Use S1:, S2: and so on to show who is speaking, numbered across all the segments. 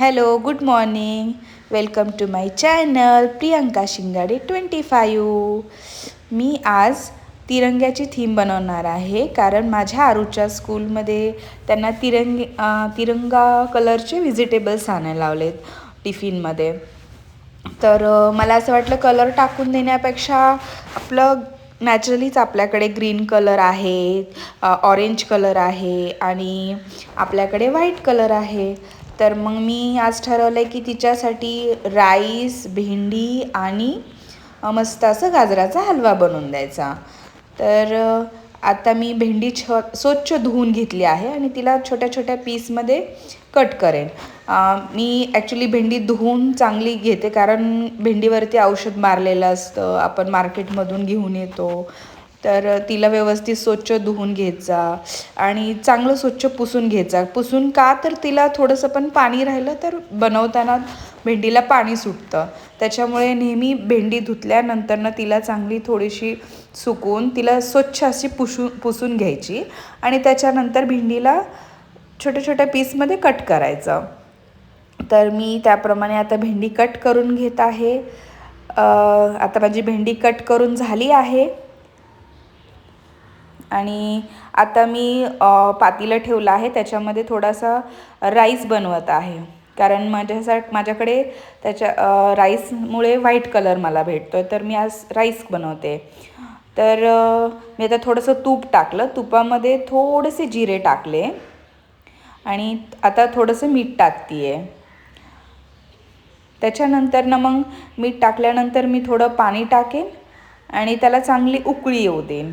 S1: Hello good morning welcome to my channel Priyanka Shingade twenty five मी आज तिरंग्याची theme बनवणार आहे कारण माझ्या आरूच्या स्कूलमध्ये त्यांना तिरंगी तिरंगा कलरचे व्हिजिटेबल्स आणायला लावलेत टिफिनमध्ये. तर मला असं वाटलं कलर टाकून देण्यापेक्षा आपलं नॅचरलीच आपल्याकडे ग्रीन कलर आहे ऑरेंज कलर आहे आणि आपल्याकडे व्हाईट कलर आहे. तर मग मी आज ठरवलं आहे की तिच्यासाठी राईस भेंडी आणि मस्त असं गाजराचा हलवा बनवून द्यायचा. तर आता मी भेंडी छ स्वच्छ धुवून घेतली आहे आणि तिला छोट्या छोट्या पीसमध्ये कट करेन. मी ॲक्च्युली भेंडी धुवून चांगली घेते कारण भेंडीवरती औषध मारलेलं असतं. आपण मार्केटमधून घेऊन येतो. तर तिला व्यवस्थित स्वच्छ धुवून घ्यायचा आणि चांगलं स्वच्छ पुसून घ्यायचा. पुसून का तर तिला थोडंसं पण पाणी राहिलं तर बनवताना भेंडीला पाणी सुटतं. त्याच्यामुळे नेहमी भेंडी धुतल्यानंतरनं तिला चांगली थोडीशी सुकवून तिला स्वच्छ अशी पुसून पुसून घ्यायची आणि त्याच्यानंतर भेंडीला छोट्या छोट्या पीसमध्ये कट करायचं. तर मी त्याप्रमाणे आता भेंडी कट करून घेत आहे. आता माझी भेंडी कट करून झाली आहे. आणि आता मी पातीलं पातेलं ठेवलं आहे. त्याच्यामध्ये थोडासा राईस बनवत आहे. कारण माझ्यासा माझ्याकडे त्याच्या राईसमुळे व्हाईट कलर मला भेटतो आहे तर मी आज राईस बनवते. तर मी आता थोडंसं तूप टाकलं. तुपामध्ये थोडेसे जिरे टाकले. आणि आता थोडंसं मीठ टाकते आहे त्याच्यानंतर ना मग मीठ टाकल्यानंतर मी थोडं पाणी टाकेन. आणि त्याला चांगली उकळी येऊ देईन.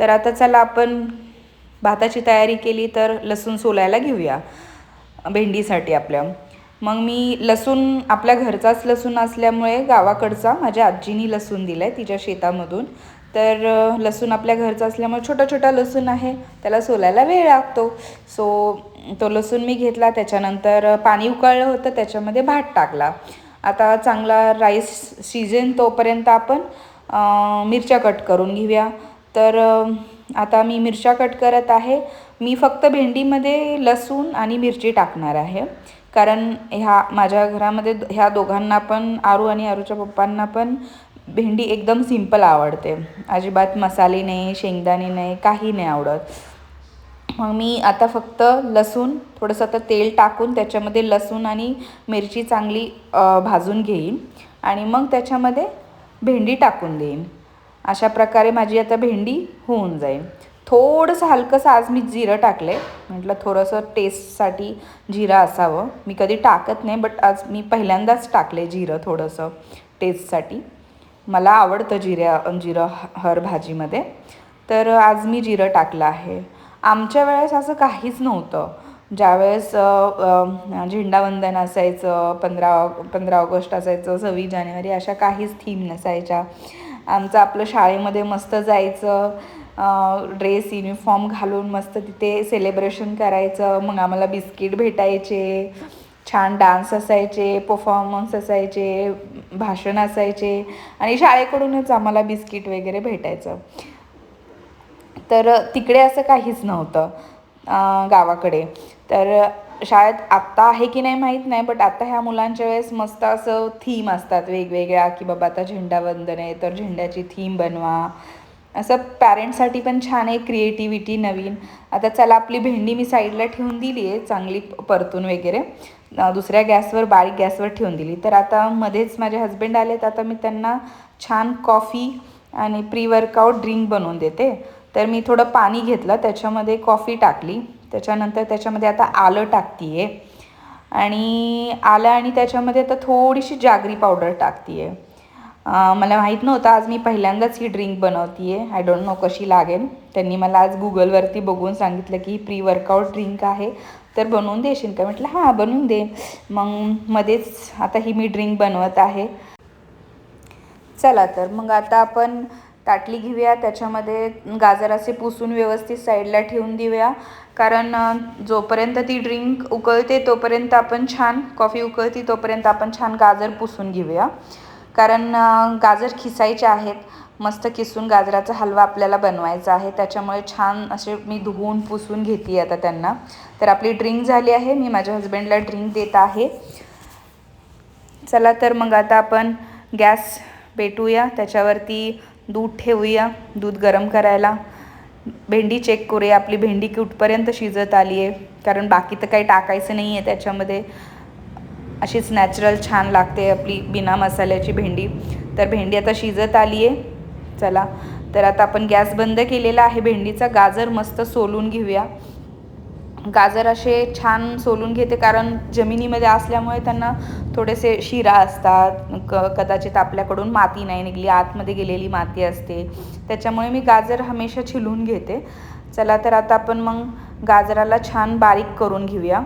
S1: तर आता चला आपण भाताची तयारी केली तर लसूण सोलायला घेऊया भेंडीसाठी आपल्या. मग मी लसूण आपल्या घरचाच लसूण असल्यामुळे गावाकडचा माझ्या आजीनी लसूण दिला आहे तिच्या शेतामधून. तर लसूण आपल्या घरचा असल्यामुळे छोटा छोटा लसूण आहे त्याला सोलायला वेळ लागतो. सो तो लसूण मी घेतला त्याच्यानंतर पाणी उकळलं होतं त्याच्यामध्ये भात टाकला. आता चांगला राईस शिजेन तोपर्यंत आपण मिरच्या कट करून घेऊया. तर आता मी मिरच्या कट करत आहे. मी फक्त भेंडीमध्ये लसूण आणि मिरची टाकणार आहे. कारण ह्या माझ्या घरामध्ये ह्या दोघांना पण आरू आणि आरूच्या पप्पांना पण भेंडी एकदम सिंपल आवडते. अजिबात मसाले नाही शेंगदाणे नाही काही नाही आवडत. मग मी आता फक्त लसूण थोडंसं आता तेल टाकून त्याच्यामध्ये लसूण आणि मिरची चांगली भाजून घेईन. आणि मग त्याच्यामध्ये भेंडी टाकून देईन. अशा प्रकारे माझी आता भेंडी होऊन जाईल. थोडंसं हलकंसं आज मी जिरं टाकले म्हटलं थोडंसं टेस्टसाठी जिरं असावं. मी कधी टाकत नाही बट आज मी पहिल्यांदाच टाकले जिरं थोडंसं टेस्टसाठी मला आवडतं जिऱ्या जिरं ह- हर भाजीमध्ये. तर आज मी जिरं टाकलं आहे. आमच्या वेळेस असं काहीच नव्हतं. ज्यावेळेस झेंडावंदन असायचं पंधरा पंधरा ऑगस्ट असायचं सव्वीस जानेवारी अशा काहीच थीम नसायच्या. आमचं आपलं शाळेमध्ये मस्त जायचं ड्रेस युनिफॉर्म घालून मस्त तिथे सेलिब्रेशन करायचं मग आम्हाला बिस्किट भेटायचे छान डान्स असायचे परफॉर्मन्स असायचे भाषण असायचे आणि शाळेकडूनच आम्हाला बिस्किट वगैरे भेटायचं. तर तिकडे असं काहीच नव्हतं गावाकडे. तर शाळेत आत्ता आहे की नाही माहीत नाही बट आता ह्या मुलांच्या वेळेस मस्त असं थीम असतात वेगवेगळ्या की बाबा आता झेंडावंदन आहे तर झेंड्याची थीम बनवा. असं पॅरेंट्ससाठी पण छान आहे क्रिएटिव्हिटी नवीन. आता चला आपली भेंडी मी साईडला ठेवून दिली आहे चांगली परतून वगैरे. दुसऱ्या गॅसवर बारीक गॅसवर ठेवून दिली. तर आता मध्येच माझे हस्बंड तर आता मी त्यांना छान कॉफी आणि प्री वर्कआउट ड्रिंक बनवून देते. तर मी थोडं पाणी घेतलं त्याच्यामध्ये कॉफी टाकली. त्याच्यानंतर त्याच्यामध्ये आता आलं टाकते आहे आणि आलं आणि त्याच्यामध्ये आता थोडीशी जागरी पावडर टाकते आहे मला माहीत नव्हतं आज मी पहिल्यांदाच ही ड्रिंक बनवते आहे आय डोंट नो कशी लागेल. त्यांनी मला आज गुगलवरती बघून सांगितलं की ही प्री वर्कआउट ड्रिंक आहे. तर बनवून देशील का? म्हटलं हां बनवून दे. मग मध्येच आता ही मी ड्रिंक बनवत आहे. चला तर मग आता आपण ताटली घेऊया त्याच्यामध्ये गाजर असे पुसून व्यवस्थित साईडला ठेवून देऊया. कारण जोपर्यंत ती ड्रिंक उकळते तोपर्यंत आपण छान कॉफी उकळते तोपर्यंत आपण छान गाजर पुसून घेऊया. कारण गाजर खिसायचे आहेत. मस्त किसून गाजराचा हलवा आपल्याला बनवायचा आहे. त्याच्यामुळे छान असे मी धुवून पुसून घेते आता त्यांना. तर आपली ड्रिंक झाली आहे. मी माझ्या हस्बंडला ड्रिंक देत आहे. चला तर मग आता आपण गॅस पेटूया. त्याच्यावरती दूध ठेवूया दूध गरम करायला. भेंडी चेक करूया आपली भेंडी कुठपर्यंत शिजत आली आहे कारण बाकी तर काही टाकायचं नाही आहे त्याच्यामध्ये. अशीच नॅचरल छान लागते आपली बिना मसाल्याची भेंडी. तर भेंडी आता शिजत आली आहे चला. तर आता आपण गॅस बंद केलेला आहे. भेंडीचा गाजर मस्त सोलून घेऊया. गाजर असे छान सोलून घेते कारण जमिनीमध्ये असल्यामुळे त्यांना थोडेसे शिरा असतात क कदाचित आपल्याकडून माती नाही निघली आतमध्ये गेलेली माती असते. त्याच्यामुळे मी गाजर हमेशा छिलून घेते. चला तर आता आपण मग गाजराला छान बारीक करून घेऊया.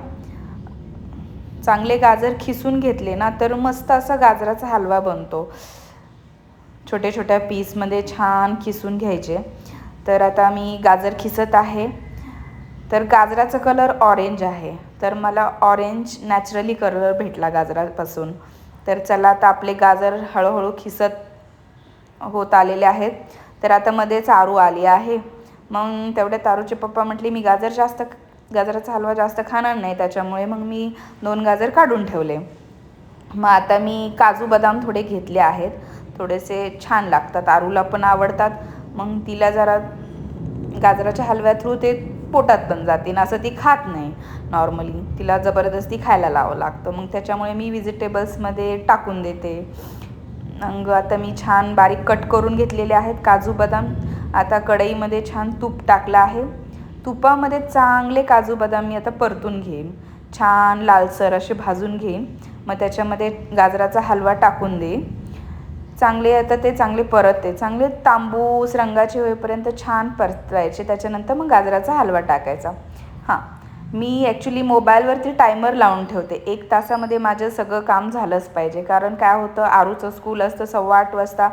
S1: चांगले गाजर खिसून घेतले ना तर मस्त असा गाजराचा हलवा बनतो. छोट्या छोट्या पीसमध्ये छान खिसून घ्यायचे. तर आता मी गाजर खिसत आहे. तर गाजराचा कलर ऑरेंज आहे. तर मला ऑरेंज नॅचरली कलर भेटला गाजरापासून. तर चला आता आपले गाजर हळूहळू खिसत होत आलेले आहेत. तर आता मध्येच आरू आली आहे. मग तेवढ्या तारूचे पप्पा म्हटले मी गाजर जास्त गाजराचा हलवा जास्त खाणार नाही त्याच्यामुळे मग मी दोन गाजर काढून ठेवले. मग आता मी काजू बदाम थोडे घेतले आहेत. थोडेसे छान लागतात आरूला पण आवडतात. मग तिला जरा गाजराच्या हलव्या थ्रू ते पोटात पण जाते ना असं ती खात नाही. नॉर्मली तिला जबरदस्ती खायला लावावं लागतं. मग त्याच्यामुळे मी व्हेजिटेबल्समध्ये टाकून देते. मग आता मी छान बारीक कट करून घेतलेले आहेत. काजू बदाम. आता कढईमध्ये छान तूप टाकलं आहे. तुपामध्ये चांगले काजू बदाम मी आता परतून घेईन. छान लालसर असे भाजून घेईन. मग त्याच्यामध्ये गाजराचा हलवा टाकून देईन. चांगले आता ते चांगले परतते. चांगले तांबूस रंगाचे होईपर्यंत छान परतवायचे. त्याच्यानंतर मग गाजराचा हलवा टाकायचा. हां. मी ॲक्च्युली मोबाईलवरती टायमर लावून ठेवते. एक तासामध्ये माझं सगळं काम झालंच पाहिजे. कारण काय होतं आरूचं स्कूल असतं सव्वा आठ वाजता.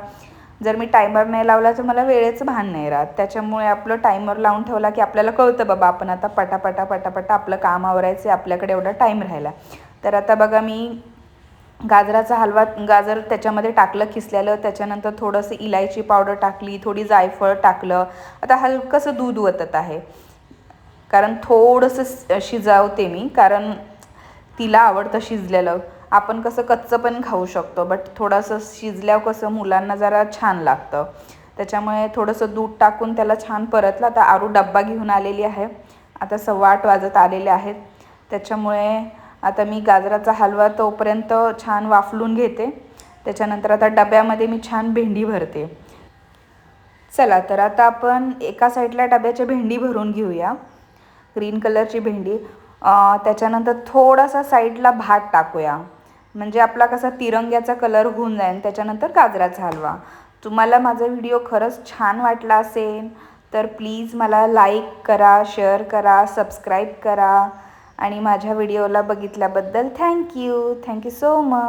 S1: जर मी टायमर नाही लावला तर मला वेळेचं भान नाही राहत. त्याच्यामुळे आपलं टायमर लावून ठेवला की आपल्याला कळतं बाबा आपण आता पटापटा पटापटा आपलं काम आवरायचं आपल्याकडे एवढा टाईम राहिला. तर आता बघा मी गाजराचा हलवा गाजर त्याच्यामध्ये टाकलं खिसलेलं त्याच्यानंतर थोडंसं इलायची पावडर टाकली थोडी जायफळ टाकलं. आता हलकंसं दूध वतत आहे. कारण थोडंसं शिजावते मी कारण तिला आवडतं शिजलेलं. आपण कसं कच्चं पण खाऊ शकतो बट थोडंसं शिजल्यावर कसं मुलांना जरा छान लागतं. त्याच्यामुळे थोडंसं दूध टाकून त्याला छान परतलं. आता आरू डब्बा घेऊन आलेली आहे. आता सव्वा आठ वाजत आलेले आहेत. त्याच्यामुळे आता मी गाजराचा हलवा तोपर्यंत छान वाफलून घेते. त्याच्यानंतर आता डब्यामध्ये मी छान भेंडी भरते. चला तर आता आपण एका साईडला डब्याच्या भेंडी भरून घेऊया. ग्रीन कलरची भेंडी. त्याच्यानंतर थोडासा साईडला भात टाकूया. म्हणजे आपला कसा तिरंग्याचा कलर होऊन जाईल. त्याच्यानंतर गाजराचा हलवा. तुम्हाला माझा व्हिडिओ खरंच छान वाटला असेल तर प्लीज मला लाईक करा शेअर करा सबस्क्राईब करा. आणि माझ्या व्हिडिओला बघितल्याबद्दल thank you. Thank you so much.